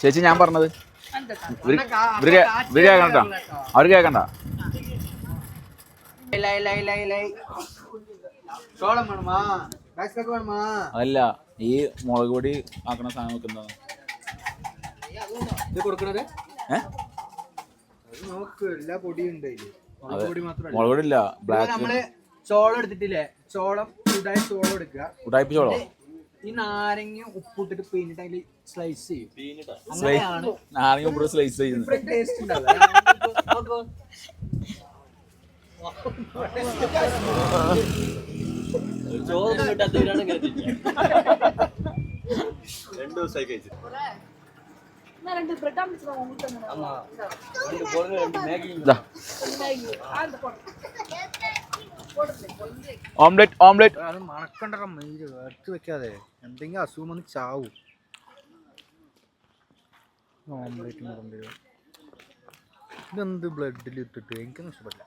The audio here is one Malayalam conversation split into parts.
ചേച്ചി ഞാൻ പറഞ്ഞത്. ഇവർ കേക്കണ്ട അവർ കേക്കണ്ട അല്ല ഈ മുളക് പൊടി ആക്കണ സാധനം വെക്കുന്നത്. കൊടുക്കണത്? നോക്ക് എല്ലാ പൊടിയും ഉണ്ട് മുളക് പൊടി ഇല്ല ബ്ലാക്ക് നമ്മൾ ചോളം എടുത്തിട്ടില്ലേ? ചോളം ചൂടായ ചോളം എടുക്കുക. ഉടായ്പ ചോളോ? ഈ നാരങ്ങ ഉപ്പിട്ടിട്ട് പിന്നിട്ട് അതിൽ സ്ലൈസ് ചെയ്യും. അങ്ങനെയാണ്. നാരങ്ങ ഉപ്പ് സ്ലൈസ് ചെയ്യുന്നത്. ടേസ്റ്റ് ഉണ്ടാവുക ചോദിച്ചിട്ട് അതിലാണ് കരുതി രണ്ടു ദിവസമായി കഴിച്ചു ഓംലെറ്റ് ഓംലെറ്റ്. അത് മണക്കണ്ടറ മയിൽ എടുത്ത് വെക്കാതെ. എന്തെങ്കിലും അസുഖം വന്ന് ചാവും. ഓംലെറ്റ് ഇതെന്ത് ബ്ലഡിൽ ഇട്ടിട്ട്? എനിക്കൊന്നും ഇഷ്ടപ്പെട്ടില്ല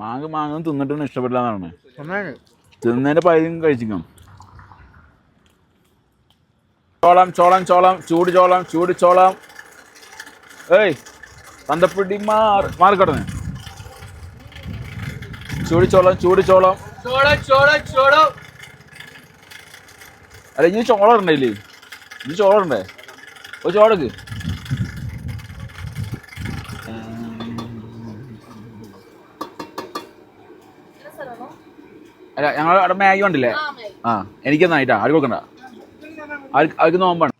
മാങ്ങ മാങ്ങ തിന്നിട്ടൊന്നും ഇഷ്ടപ്പെടില്ല എന്നാണ് തിന്നതിന്റെ പൈതും കഴിച്ചിരിക്കണം. ചോളം ചോളം ചോളം ചൂട് ചോളം ചൂട് ചോളം. ഏയ് തന്തപ്പിടി മാറി ചൂട് ചോളം ചൂട് ചോളം. അല്ല ഇനി ചോളം ഉണ്ടേ ഇനി ചോളം ഉണ്ടേ ഒരു ചോളക്ക് അല്ല ഞങ്ങൾ അവിടെ മാഗി ഉണ്ടല്ലേ ആ എനിക്കൊന്നായിട്ടാ ആര് കൊടുക്കണ്ട? ആർക്ക് അവർക്ക് നോമ്പാണ്.